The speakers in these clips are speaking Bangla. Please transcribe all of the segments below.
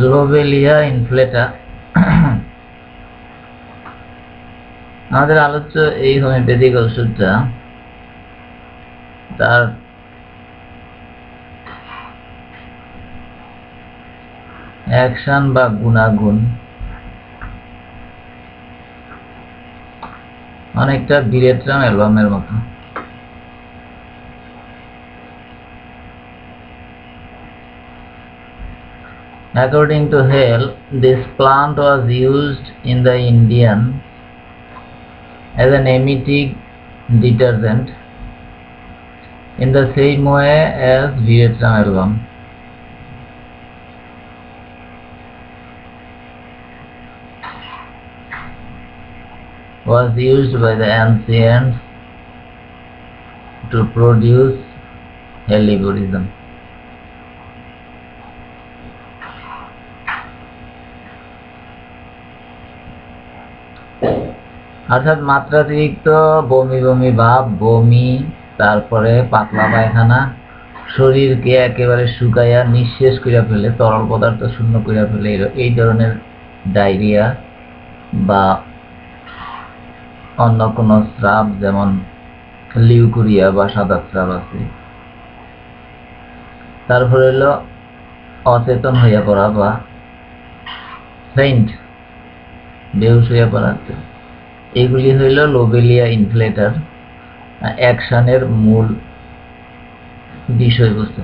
লোবেলিয়া ইনফ্লেটা। আমাদের আলোচ্য এই হোমিওপ্যাথিক ওষুধটা তার অ্যাকশন বা গুণাগুণ অনেকটা বিরেট্রাম অ্যালবামের মতো। According to Hale, this plant was used in the Indian as an emetic detergent in the same way as Vietnam was used by the ancients to produce Hellenism. অর্থাৎ মাত্রাতিরিক্ত বমি বমি ভাব, বমি, তারপরে পাতলা পায়খানা, শরীরকে একেবারে শুকাইয়া নিঃশেষ করিয়া ফেলে, তরল পদার্থ শূন্য করিয়া ফেলে এই- ধরনের ডায়রিয়া বা অন্য কোনো স্রাব যেমন লিউকুরিয়া বা সাদা স্রাব আছে। তারপরে হলো অচেতন হইয়া পড়া বা ফেইন্ট। বেহুশ পদার্থ। এগুলি হইল লোবেলিয়া ইনফ্লেটার অ্যাকশনের মূল বিষয়বস্তু।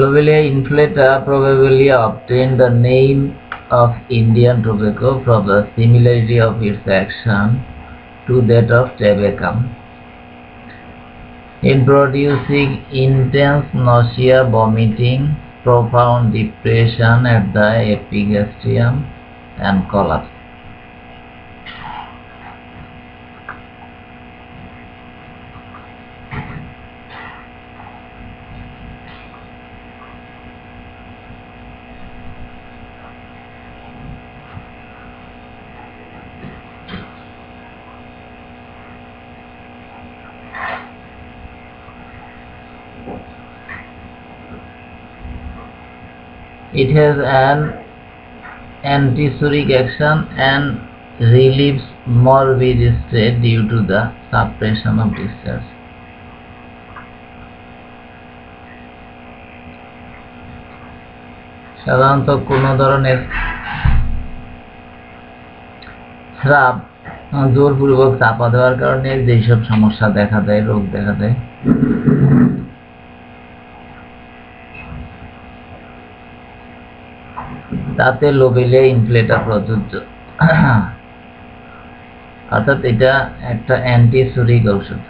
Lobelia inflata uh, probably obtained the name of Indian tobacco from the similarity of its action to that of tabacum in producing intense nausea, vomiting, profound depression at the epigastrium, and collapse. It has an antisuric action and relieves morbid state due to the suppression of discharge. সাধারণত কোনো ধরনের স্রাব জোরপূর্বক চাপা দেওয়ার কারণে যেসব সমস্যা দেখা দেয় রোগ দেখা দেয় তাতে লোবেলিয়া ইনফ্লেটা প্রযোজ্য। অর্থাৎ এটা একটা অ্যান্টিসুরিক ঔষধ।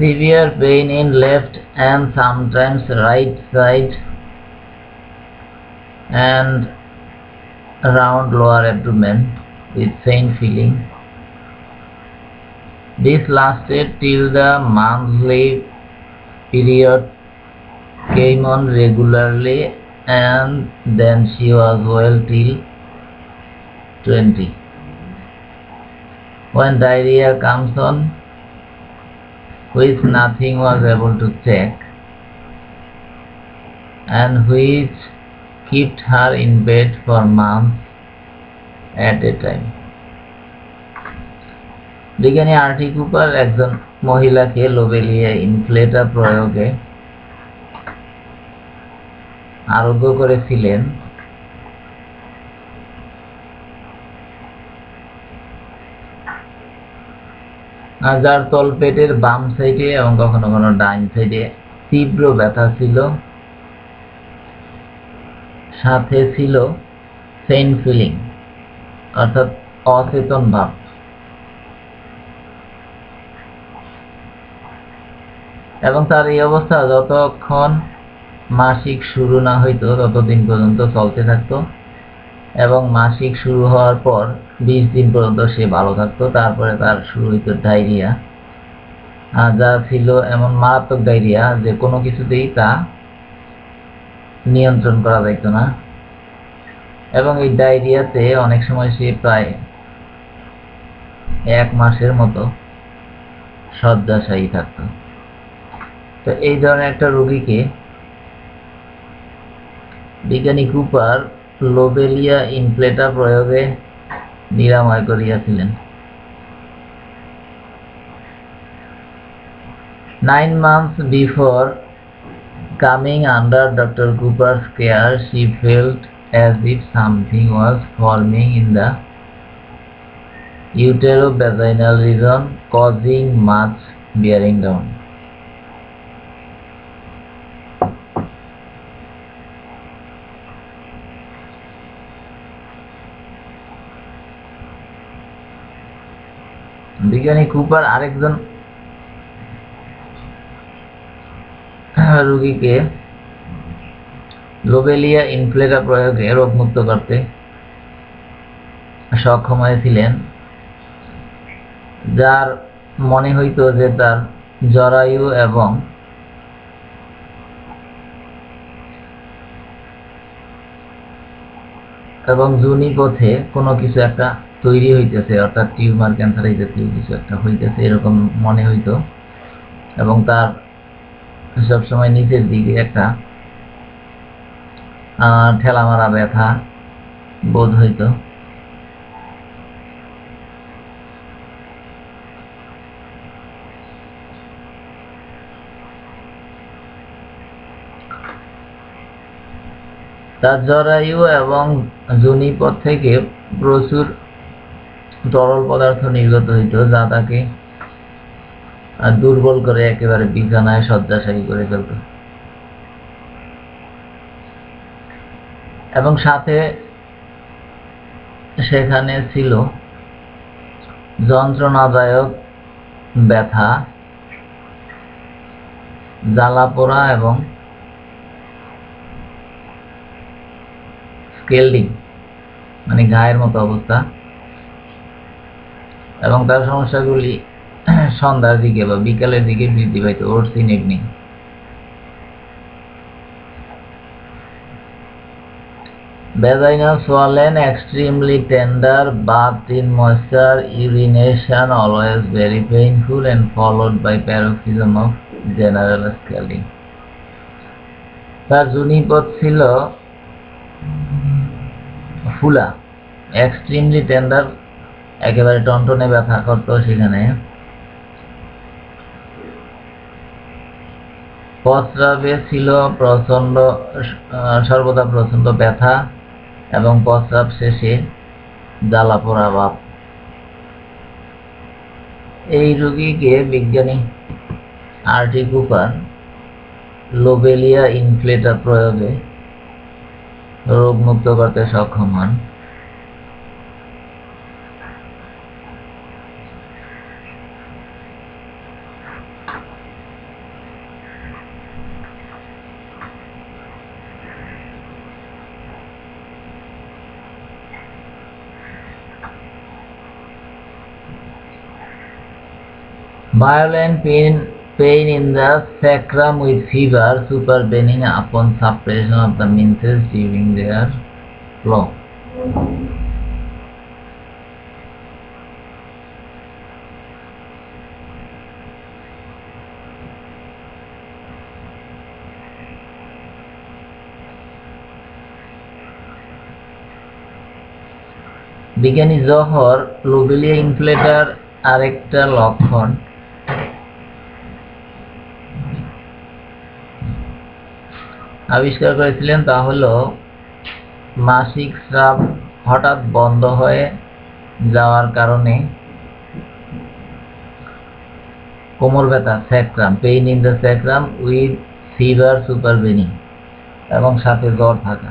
Severe pain in left and sometimes right side and around lower abdomen with faint feeling. This lasted till the monthly period came on regularly and then she was well till 20. When diarrhea comes on, which nothing was able to check, and which kept her in bed for months at a time. বিজ্ঞানী আর্টি কুপার একজন মহিলাকে লোবেলিয়া ইনফ্লেটা প্রয়োগে আরোগ্য করেছিলেন যার তলপেটের বাম সাইডে এবং কখনো কখনো ডাইন সাইডে তীব্র ব্যথা ছিল। সাথে ছিল সেন ফিলিং অর্থাৎ অচেতন ভাব। এবং তার এই অবস্থা যতক্ষণ মাসিক শুরু না হইতো, ততদিন পর্যন্ত চলতে থাকতো। এবং মাসিক শুরু হওয়ার পর বিশ দিন পর্যন্ত সে ভালো থাকতো। তারপরে তার শুরু হইতো ডায়রিয়া। যা ছিল এমন মারাত্মক ডায়রিয়া যে কোনো কিছুতেই তা নিয়ন্ত্রণ করা যাইতো না। এবং এই ডায়রিয়াতে অনেক সময় সে প্রায় এক মাসের মতো শয্যাশায়ী থাকতো। তো এই ধরনের একটা রোগীকে বিজ্ঞানী কুপার লোবেলিয়া ইনফ্লেটা প্রয়োগে নিরাময় করিয়াছিলেন। Nine months before coming under doctor Cooper care she felt as if something was forming in the utero vaginal region causing much bearing down বিজ্ঞানী কুপার আরেকজন রোগীকে লোবেলিয়া ইনফ্লেটা প্রয়োগে রোগমুক্ত করতে সক্ষম হয়েছিলেন, যার মনে হইত যে তার জরায়ু এবং এবং জুনি পথে কোনো কিছু একটা তৈরি হইতেছে, অর্থাৎ টিউমার ক্যান্সার জাতীয় কিছু একটা হইতেছে, এরকম মনে হইতো। এবং তার সবসময় নিচের দিকে একটা ঠেলা মারা ব্যথা বোধ হইতো। তার জরায়ু এবং জুনিপথ থেকে প্রচুর তরল পদার্থ নির্গত হইত, যা তাকে দুর্বল করে একেবারে বিছানায় শয্যাশায়ী করে ফেলত। এবং সাথে সেখানে ছিল যন্ত্রণাদায়ক ব্যথা জ্বালা পোড়া এবং স্কেলডিং মানে গায়ের মতো অবস্থা। এবং তার সমস্যাগুলি সন্ধ্যার দিকে বা বিকালের দিকে বৃদ্ধি পাইত ওর সিনেক নেই বেদাইনা swollen extremely tender both in moisture urination always very painful and followed by paroxysm of general scaly তার জুনিপদ ছিল ফুলা এক্সট্রিমলি টেন্ডার একেবারে টনটনে ব্যথা করতো সেখানে। প্রস্রাবে ছিল প্রচণ্ড সর্বদা প্রচণ্ড ব্যথা এবং প্রস্রাব শেষে জ্বালা পোড়া ভাব। এই রোগীকে বিজ্ঞানী আরটি কুপার লোবেলিয়া ইনফ্লেটা প্রয়োগে রোগমুক্ত করতে সক্ষম হন। Violent pain, pain in the sacrum with fever supervening upon suppression of the menses during their flow. বিজ্ঞানী জহর লোবেলিয়া ইনফ্লেটার আরেকটা লক্ষণ আবিষ্কার করেছিলেন তা হল মাসিক স্রাব হঠাৎ বন্ধ হয়ে যাওয়ার কারণে কোমর ব্যথা, sacrum, pain in the sacrum with fever supervening এবং সাথে জ্বর থাকা।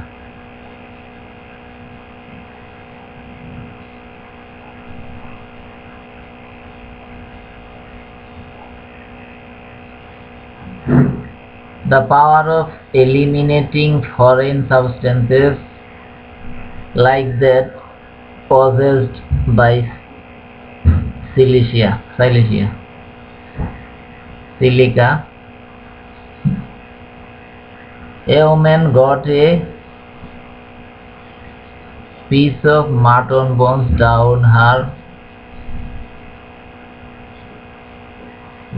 The power of eliminating foreign substances like that possessed by Silicia, Silesia, Silica. A woman got a piece of mutton bones down her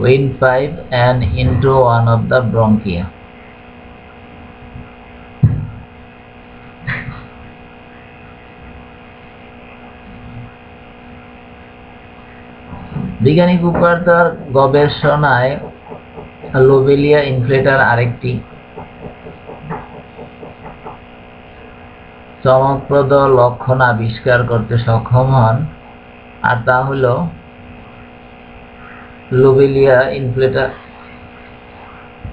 windpipe and into one of the bronchia. বিজ্ঞানী কুপার তার গবেষণায় লোবেলিয়া ইনফ্লেটার আরেকটি চমকপ্রদ লক্ষণ আবিষ্কার করতে সক্ষম হন, আর তা হলো লোবেলিয়া ইনফ্লেটার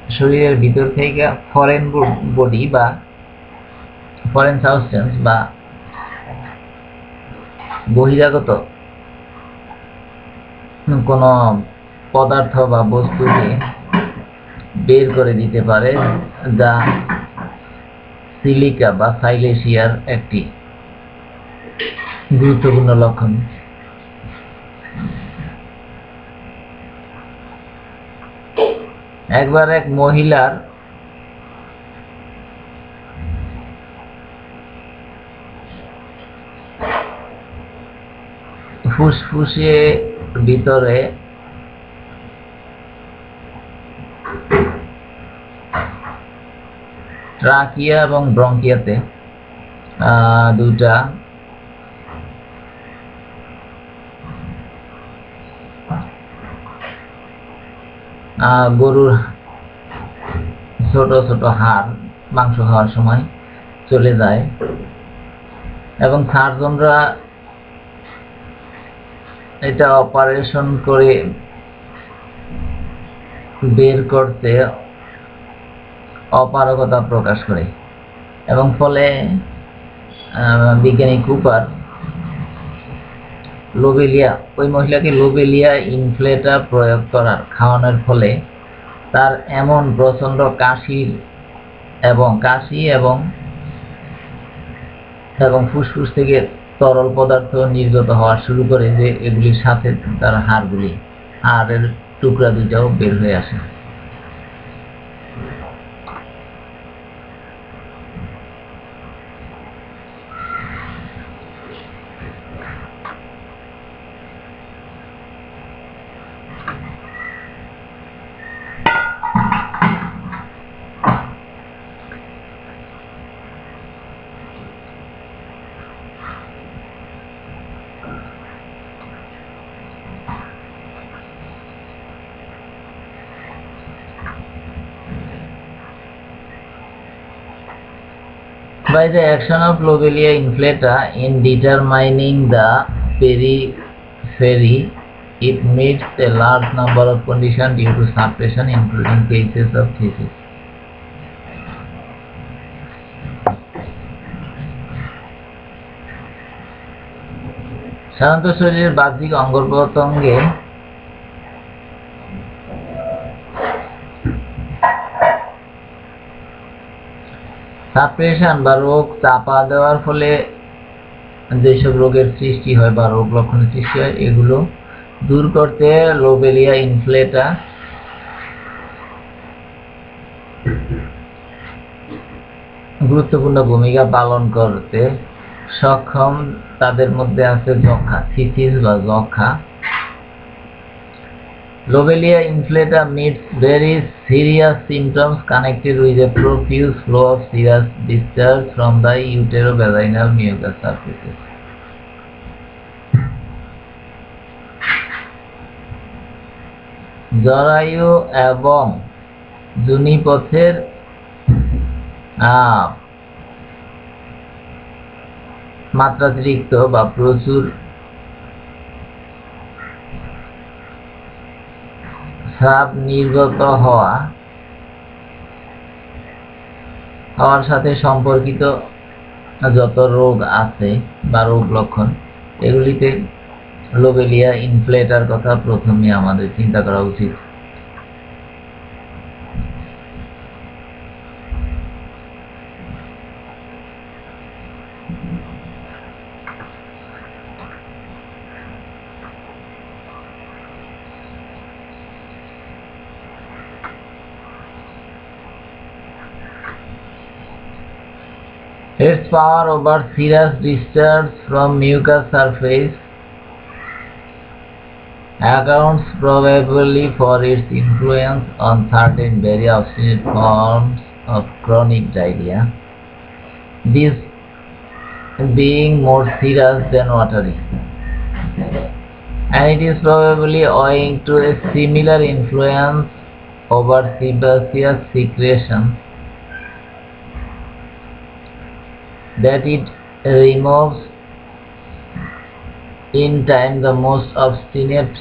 শরীরের ভিতর থেকে ফরেন বডি বা ফরেন সাবস্টেন্স বা বহিরাগত কোনো পদার্থ বা বস্তুকে বের করে দিতে পারে, যা সিলিকা বা সাইলেশিয়ার একটি গুরুত্বপূর্ণ লক্ষণ। একবার এক মহিলার ফুসফুসে ভিতরে ট্রাকিয়া এবং ব্রঙ্কিয়াতে দুইটা গরুর ছোট ছোট হাড়, মাংস খাওয়ার সময় চলে যায়। এবং সার্জনরা এটা অপারেশন করে বের করতে অপারগতা প্রকাশ করে। এবং ফলে বিজ্ঞানী কুপার লোবেলিয়া ওই মহিলাকে লোবেলিয়া ইনফ্লেটা প্রয়োগ করার, খাওয়ানোর ফলে তার এমন প্রচণ্ড কাশির এবং কাশি এবং এবং ফুসফুস থেকে তরল পদার্থ নির্গত হওয়া শুরু করে যে এগুলির সাথে তার হাড়গুলি, হাড়ের টুকরা দুটাও বের হয়ে আসে। By the action of lobelia inflata in determining the periphery, it meets a large number of conditions due to suppression, including cases of thesis. সাধারণত শরীরের বাহ্যিক অঙ্গ প্রত্যঙ্গে সাপ্রেশন বা রোগ চাপা দেওয়ার ফলে যেসব রোগের সৃষ্টি হয় বা রোগ লক্ষণের সৃষ্টি হয়, এগুলো দূর করতে লোবেলিয়া ইনফ্লেটা গুরুত্বপূর্ণ ভূমিকা পালন করতে সক্ষম। তাদের মধ্যে আছে যক্ষা সিসিস বা যক্ষা Lobelia inflata meets very serious symptoms connected with a profuse flow of serous discharge from the uterovaginal mucous surfaces. জরায়ু এবং জুনিপথের মাত্রাতিরিক্ত বা প্রচুর স্রাব নির্গত হওয়া, হওয়ার সাথে সম্পর্কিত যত রোগ আছে বা রোগ লক্ষণ, এগুলিতে লোবেলিয়া ইনফ্লেটার কথা প্রথমে আমাদের চিন্তা করা উচিত। Its power over serous discharge from mucous surface accounts probably for its influence on certain very obstinate forms of chronic diarrhea, this being more serious than watery. And it is probably owing to a similar influence over sebaceous secretion that it removes in time the most obstinate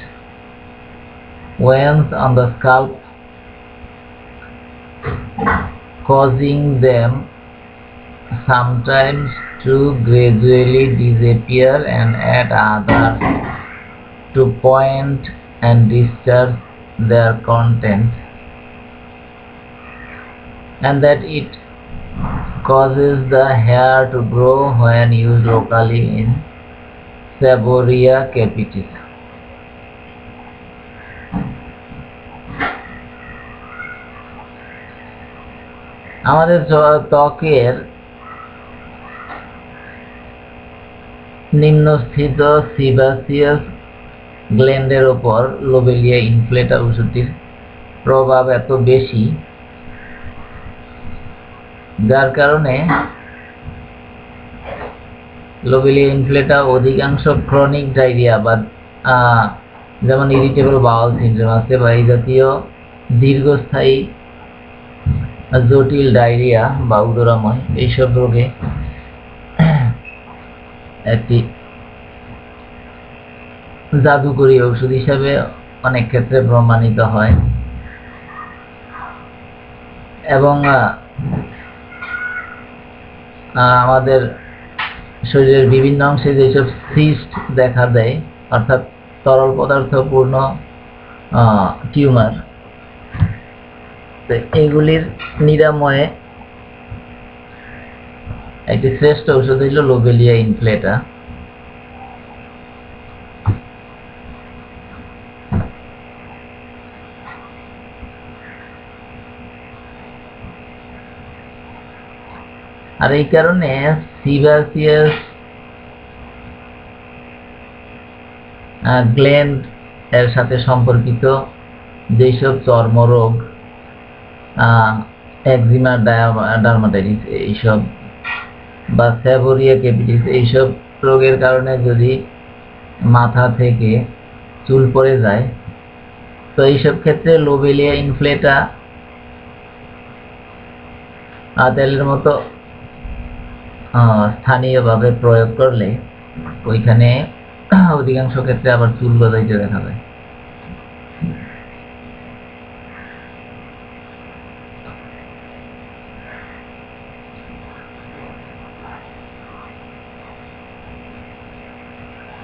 veins on the scalp, causing them sometimes to gradually disappear and at others to point and discharge their content, and that it causes the hair to grow when used locally in Saboria capitis. আমাদের ত্বকের নিম্নস্থিত সিবাসিয়াস গ্ল্যান্ডের ওপর লোবেলিয়া ইনফ্লেটা ওষুধটির প্রভাব এত বেশি যার কারণে লোবেলিয়া ইনফ্লেটা অধিকাংশ ক্রনিক ডায়রিয়া বা যেমন ইরিটেবল বাউল সিনড্রোম আছে বা এই জাতীয় দীর্ঘস্থায়ী জটিল ডায়রিয়া বা উদরাময় এইসব রোগে একটি জাদুকরী ঔষধ হিসাবে অনেক ক্ষেত্রে প্রমাণিত হয়। এবং আমাদের শরীরের বিভিন্ন অংশে যেসব সিস্ট দেখা দেয়, অর্থাৎ তরল পদার্থপূর্ণ টিউমার, তো এগুলির নিরাময়ে একটি শ্রেষ্ঠ ঔষধ হইল লোবেলিয়া ইনফ্লেটা। আর এই কারণে সিবাসিয়াস গ্ল্যান্ড এর সাথে সম্পর্কিত যেসব চর্মরোগ একজিমা ডার্মাটাইটিস এইসব বা স্যাবোরিয়া ক্যাপিটিস এইসব রোগের কারণে যদি মাথা থেকে চুল পড়ে যায়, তো এইসব ক্ষেত্রে লোবেলিয়া ইনফ্লেটা তেলের মতো স্থানীয়ভাবে প্রয়োগ করলে ওইখানে অধিকাংশ ক্ষেত্রে আবার চুল গজাইতে দেখা যায়।